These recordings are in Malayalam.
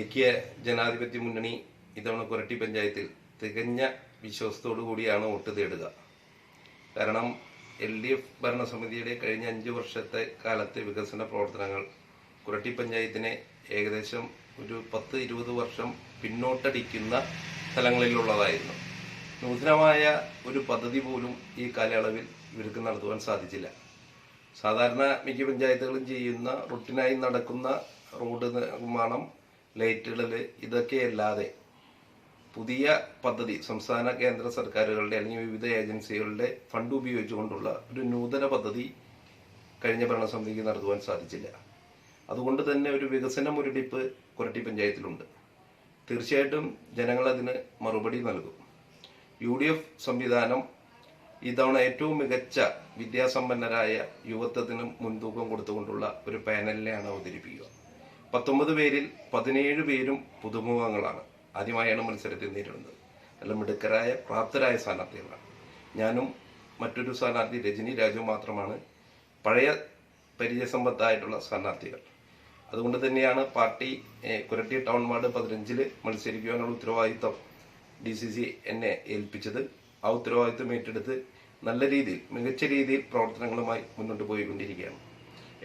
ഐക്യ ജനാധിപത്യ മുന്നണി ഇത്തവണ കൊരട്ടി പഞ്ചായത്തിൽ തികഞ്ഞ വിശ്വാസത്തോടു കൂടിയാണ് വോട്ട് തേടുക. കാരണം എൽ ഡി എഫ് ഭരണസമിതിയുടെ കഴിഞ്ഞ അഞ്ച് വർഷത്തെ കാലത്തെ വികസന പ്രവർത്തനങ്ങൾ കുരട്ടി പഞ്ചായത്തിനെ ഏകദേശം ഒരു പത്ത് ഇരുപത് വർഷം പിന്നോട്ടടിക്കുന്ന സ്ഥലങ്ങളിലുള്ളതായിരുന്നു നൂതനമായ ഒരു പദ്ധതി പോലും ഈ കാലയളവിൽ ഇവർക്ക് നടത്തുവാൻ സാധിച്ചില്ല. സാധാരണ മിക്ക പഞ്ചായത്തുകളും ചെയ്യുന്ന റൂട്ടിനായി നടക്കുന്ന റോഡ് നിർമ്മാണം ലൈറ്റുകളിൽ ഇതൊക്കെയല്ലാതെ പുതിയ പദ്ധതി സംസ്ഥാന കേന്ദ്ര സർക്കാരുകളുടെ അല്ലെങ്കിൽ വിവിധ ഏജൻസികളുടെ ഫണ്ട് ഉപയോഗിച്ചുകൊണ്ടുള്ള ഒരു നൂതന പദ്ധതി കഴിഞ്ഞ ഭരണസമിതിക്ക് നടത്തുവാൻ സാധിച്ചില്ല. അതുകൊണ്ട് തന്നെ ഒരു വികസന മുരടിപ്പ് കൊരട്ടി പഞ്ചായത്തിലുണ്ട്. തീർച്ചയായിട്ടും ജനങ്ങൾ അതിന് മറുപടി നൽകും. യു ഡി എഫ് സംവിധാനം ഇത്തവണ ഏറ്റവും മികച്ച വിദ്യാസമ്പന്നരായ യുവത്വത്തിന് മുൻതൂക്കം കൊടുത്തുകൊണ്ടുള്ള ഒരു പാനലിനെയാണ് അവതരിപ്പിക്കുക. പത്തൊമ്പത് പേരിൽ പതിനേഴ് പേരും പുതുമുഖങ്ങളാണ്. ആദ്യമായാണ് മത്സരത്തിൽ നേരിടുന്നത്. നല്ല മിടുക്കരായ പ്രാപ്തരായ സ്ഥാനാർത്ഥികളാണ്. ഞാനും മറ്റൊരു സ്ഥാനാർത്ഥി രജനി രാജു മാത്രമാണ് പഴയ പരിചയസമ്പത്തായിട്ടുള്ള സ്ഥാനാർത്ഥികൾ. അതുകൊണ്ട് തന്നെയാണ് പാർട്ടി കുരട്ടി ടൗൺ വാർഡ് പതിനഞ്ചിൽ മത്സരിക്കുവാനുള്ള ഉത്തരവാദിത്വം ഡി സി സി എന്നെ ഏൽപ്പിച്ചത്. ആ ഉത്തരവാദിത്വം ഏറ്റെടുത്ത് നല്ല രീതിയിൽ മികച്ച രീതിയിൽ പ്രവർത്തനങ്ങളുമായി മുന്നോട്ട് പോയിക്കൊണ്ടിരിക്കുകയാണ്.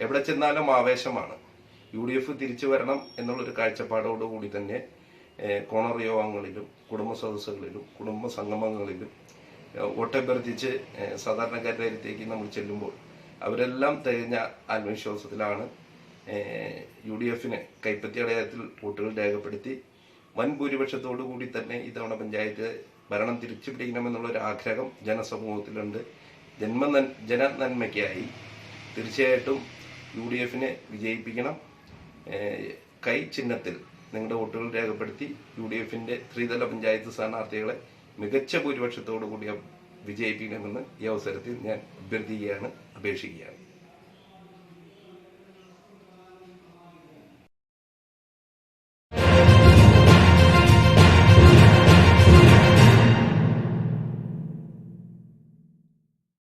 എവിടെ ചെന്നാലും ആവേശമാണ്. യു ഡി എഫ് തിരിച്ചു വരണം എന്നുള്ളൊരു കാഴ്ചപ്പാടോടുകൂടി തന്നെ കോണർ യോഗങ്ങളിലും കുടുംബ സദസ്സുകളിലും കുടുംബ സംഗമങ്ങളിലും ഒട്ടഭ്യർത്ഥിച്ച് സാധാരണക്കാരുടെ അടുത്തേക്ക് നമ്മൾ ചെല്ലുമ്പോൾ അവരെല്ലാം തികഞ്ഞ ആത്മവിശ്വാസത്തിലാണ് യു ഡി എഫിന് കൈപ്പത്തി അടയാളത്തിൽ വോട്ടുകൾ രേഖപ്പെടുത്തി വൻ ഭൂരിപക്ഷത്തോടു കൂടി തന്നെ ഇത്തവണ പഞ്ചായത്ത് ഭരണം തിരിച്ചു പിടിക്കണമെന്നുള്ള ഒരു ആഗ്രഹം ജനസമൂഹത്തിലുണ്ട്. ജന്മ ജനനന്മയ്ക്കായി തീർച്ചയായിട്ടും യു ഡി എഫിനെ വിജയിപ്പിക്കണം. കൈ ചിഹ്നത്തിൽ നിങ്ങളുടെ വോട്ടുകൾ രേഖപ്പെടുത്തി യു ഡി എഫിന്റെ ത്രിതല പഞ്ചായത്ത് സ്ഥാനാർത്ഥികളെ മികച്ച ഭൂരിപക്ഷത്തോടു കൂടി വിജയിപ്പിക്കണമെന്ന് ഈ അവസരത്തിൽ ഞാൻ അഭ്യർത്ഥിക്കുകയാണ് അപേക്ഷിക്കുകയാണ്.